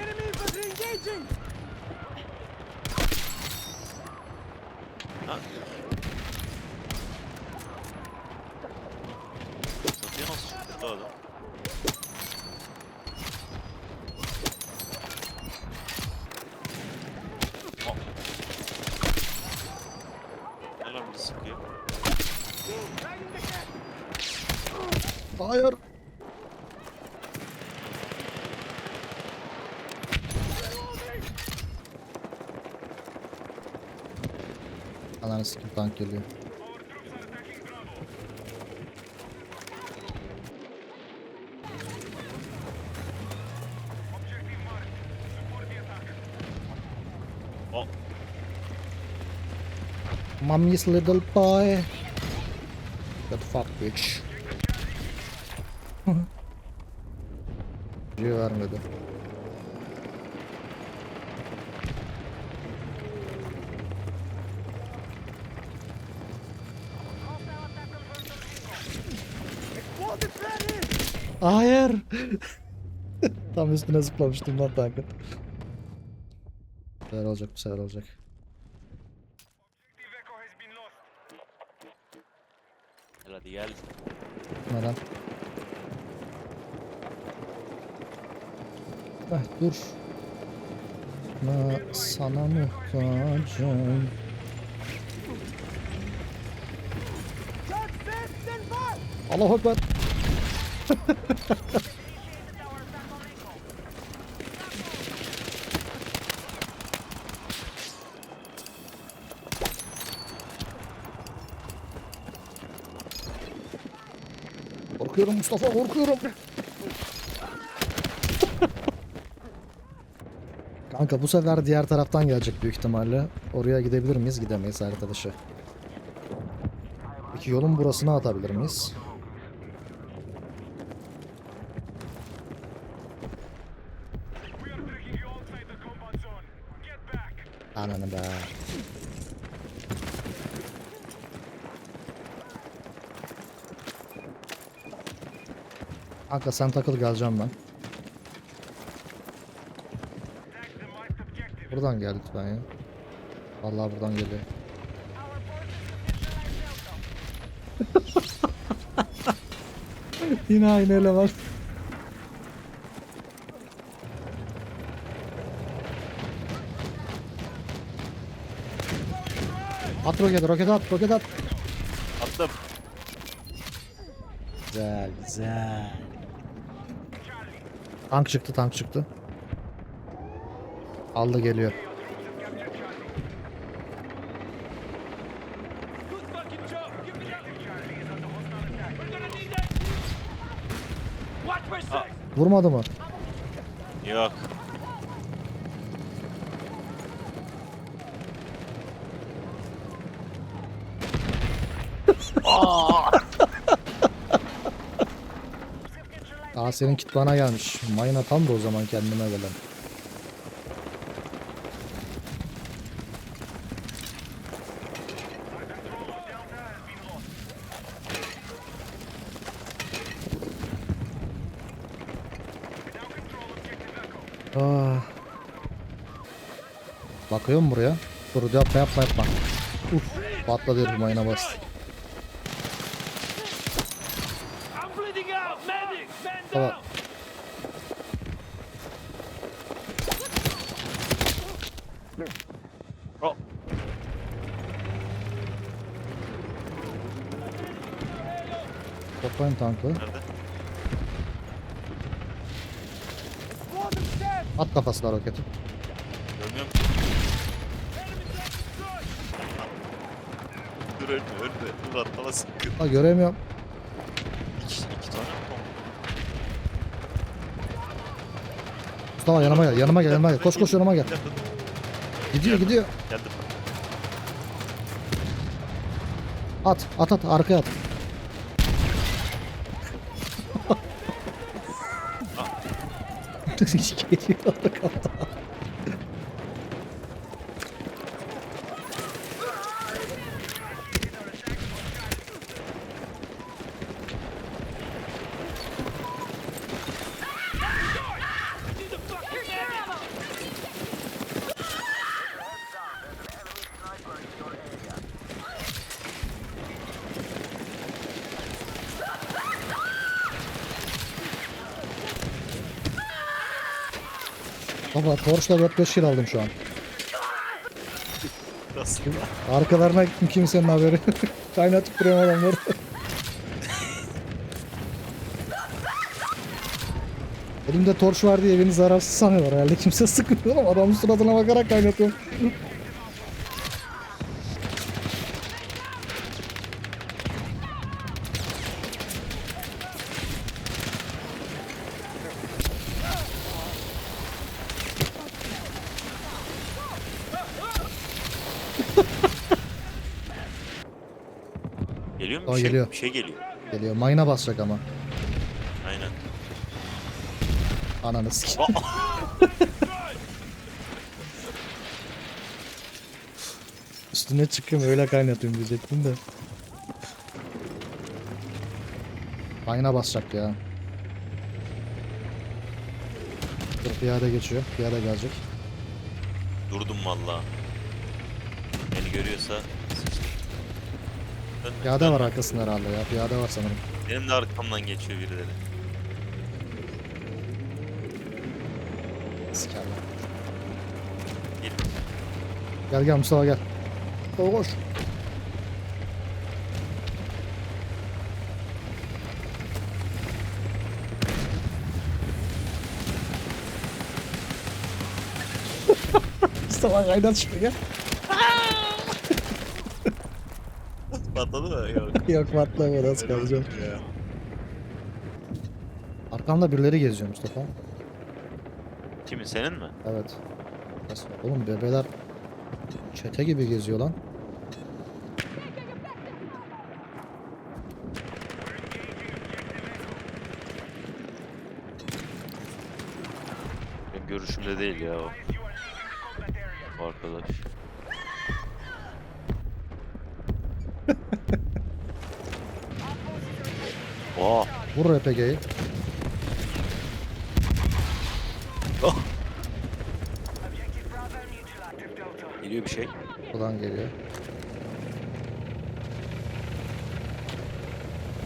Contact enemy infantry engaging! Ha? Çatıya nasıl çıktı adam? Aa. Gel lan bir sıkayım. Hayır. Ananı sikim tank geliyor. Aa. Mommy's little boy. That fuck bitch. Diyor vermedi. Hayır. Tam üstüne zıplamıştım lan tankın. Bu sefer olacak bu sefer olacak. Gel hadi gel. Neden? Eh dur. Ben sana muhtacım. Allahu Ekber. Korkuyorum Mustafa korkuyorum. Kanka bu sefer diğer taraftan gelecek büyük ihtimalle. Oraya gidebilir miyiz? Gidemeyiz harita dışı. Peki yolun burasına atabilir miyiz? Ananı be. Kanka sen takıl geleceğim ben. Buradan gel lütfen ya. Vallahi buradan geliyor. Yine aynı eleman. At roket, roket at, roket at. Attım. Güzel, güzel. Tank çıktı, tank çıktı. Aldı geliyor. Good fucking job! Aa senin kit bana gelmiş. Mayına tam da o zaman kendime gelen. Ah. Bakıyor mu buraya? Dur yapma yapma yapma. Uf, patladı mayına bastı. Tamam. down! Aa. Toplayın tankı. Nerede? At kafasına roketi. Görmüyorum. Dur ölme ölme. Dur arkana sıkın. Ha göremiyorum. Tane mi oldu? Mustafa yanıma gel, yanıma gel, yanıma gel. Koş koş yanıma gel. Geldim. Gidiyor gidiyor. Geldim. At, at at, arkaya at. Geliyor arkada. Baba torçla 4-5 kill aldım şu an. Nasıl? Arkalarına gittim kimsenin haberi. Kaynatıp duruyorum adamları. Elimde torç var diye beni zararsız sanıyorlar herhalde. Kimse sıkmıyor ama adamın suratına bakarak kaynatıyorum. Aa, şey? geliyor. Bir şey geliyor. Geliyor. Mayına basacak ama. Aynen. Ananı sik. Üstüne çıkıyorum öyle kaynatıyorum diyecektim de. Mayına basacak ya. Dur piyade geçiyor. Piyade gelecek. Durdum valla. Beni görüyorsa sıçtım. Dön, Piyade var arkasında herhalde ya. Piyade var sanırım. Benim de arkamdan geçiyor birileri. Sikerler. Gel. Gel gel Mustafa gel. Koş koş. Mustafa kaynat şimdi gel. Patladı mı? Yok. Yok patlamadı az kalacağım. Ya. Arkamda birileri geziyor Mustafa. Kimin senin mi? Evet. Nasıl? Oğlum bebeler çete gibi geziyor lan. Benim görüşümde değil ya o. O arkadaş. Vur RPG'yi. Geliyor bir şey. Buradan geliyor.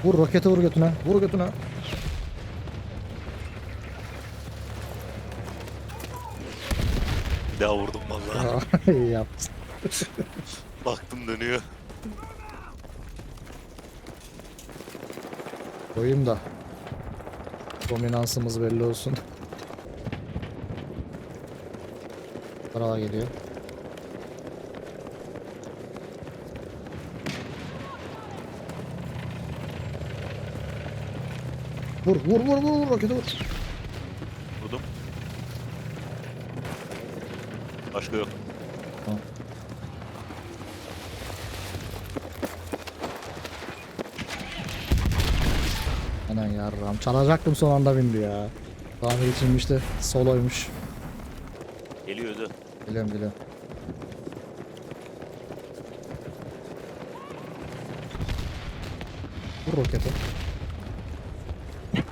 Vur roketi vur götüne. Vur götüne. Bir daha vurdum valla. İyi yaptın. Baktım dönüyor. Koyayım da. Dominansımız belli olsun. Para geliyor. Vur vur vur vur vur roketi vur. Vurdum. Başka yok. Tamam. Anan yarram. Çalacaktım son anda bindi ya. Tamir içinmiş de soloymuş. Geliyordu. Biliyorum biliyorum. Vur roketi.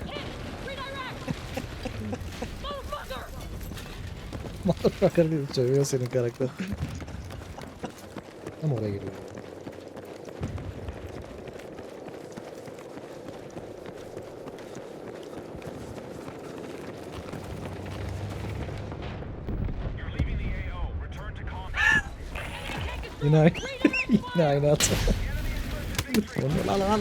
Motherfucker diye çeviriyor senin karakter. Tam oraya geliyor. Yine aynı, yine aynı hata. Lan